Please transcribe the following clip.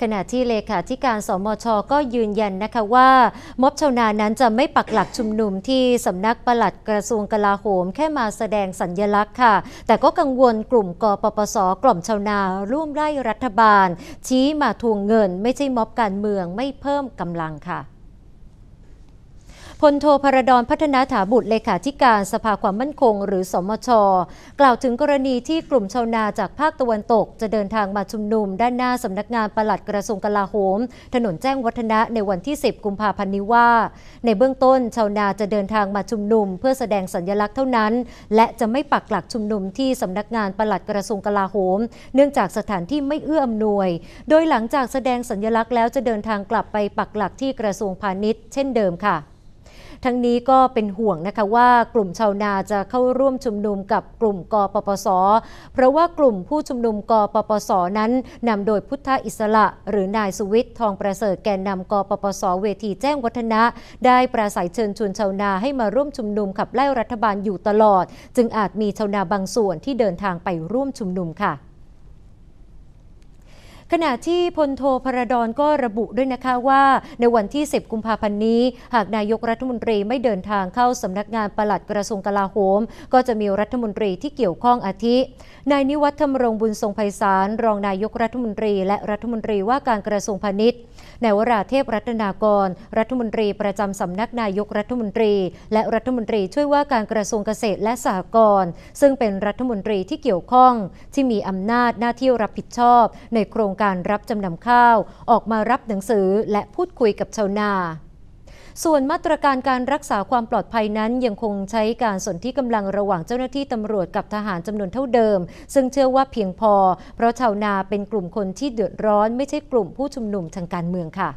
ขณะที่เลขาธิการสมชก็ยืนยันนะคะว่าม็อบชาวนานั้นจะไม่ปักหลักชุมนุมที่สำนักปลัดกระทรวงกลาโหมแค่มาแสดงสัญญลักษณ์ค่ะ แต่ก็กังวลกลุ่มกปปสกล่อมชาวนาร่วมไล่รัฐบาล ชี้มาทวงเงินไม่ใช่ม็อบการเมืองไม่เพิ่มกำลังค่ะ พลโทพระดอนพัฒนาถาบุตรเลขาธิการสภาความมั่นคง หรือสมช กล่าวถึงกรณีที่กลุ่มชาวนาจากภาคตะวันตก จะเดินทางมาชุมนุม ด้านหน้าสำนักงานปลัดกระทรวงกลาโหม ถนนแจ้งวัฒนะในวันที่ 10 กุมภาพันธ์นี้ว่า ในเบื้องต้นชาวนาจะเดินทางมาชุมนุม เพื่อแสดงสัญลักษณ์เท่านั้น และจะไม่ปักหลักชุมนุมที่สำนักงานปลัดกระทรวงกลาโหม เนื่องจากสถานที่ไม่เอื้ออำนวย โดยหลังจากแสดงสัญลักษณ์แล้วจะเดินทางกลับไปปักหลักที่กระทรวงพาณิชย์เช่นเดิมค่ะ ทั้งนี้ก็เป็นห่วงนะคะว่ากลุ่มชาวนาจะเข้าร่วมชุมนุมกับกลุ่มกปปส เพราะว่ากลุ่มผู้ชุมนุมกปปสนั้นนำโดยพุทธอิสระ หรือนายสุวิทย์ทองประเสริฐแกนนำกปปสเวทีแจ้งวัฒนะ ได้ปราศัยเชิญชวนชาวนาให้มาร่วมชุมนุมขับไล่รัฐบาลอยู่ตลอด จึงอาจมีชาวนาบางส่วนที่เดินทางไปร่วมชุมนุมค่ะ ขณะที่พลโทพระดอนก็ระบุด้วยนะคะว่า ในวันที่ 10 กุมภาพันธ์นี้ หากนายกรัฐมนตรีไม่เดินทางเข้าสำนักงานปลัดกระทรวงกลาโหม ก็จะมีรัฐมนตรีที่เกี่ยวข้องอาทิ นายนิวัฒน์ธรรมรงบุญทรงไพศาลรองนายกรัฐมนตรี และรัฐมนตรีว่าการกระทรวงพาณิชย์นายวราเทพรัตนากร รัฐมนตรีประจำสำนักนายกรัฐมนตรี และรัฐมนตรีช่วยว่าการกระทรวงเกษตรและสหกรณ์ซึ่งเป็นรัฐมนตรีที่เกี่ยวข้อง ที่มีอำนาจหน้าที่รับผิดชอบ ในโครงการรับจำนำข้าว ออกมารับหนังสือและพูดคุยกับชาวนาส่วนมาตรการการรักษาความปลอดภัยนั้นยังคงใช้การสนที่กำลังระหว่างเจ้าหน้าที่ตำรวจกับทหารจำนวนเท่าเดิม ซึ่งเชื่อว่าเพียงพอ เพราะชาวนาเป็นกลุ่มคนที่เดือดร้อนไม่ใช่กลุ่มผู้ชุมนุมทางการเมืองค่ะ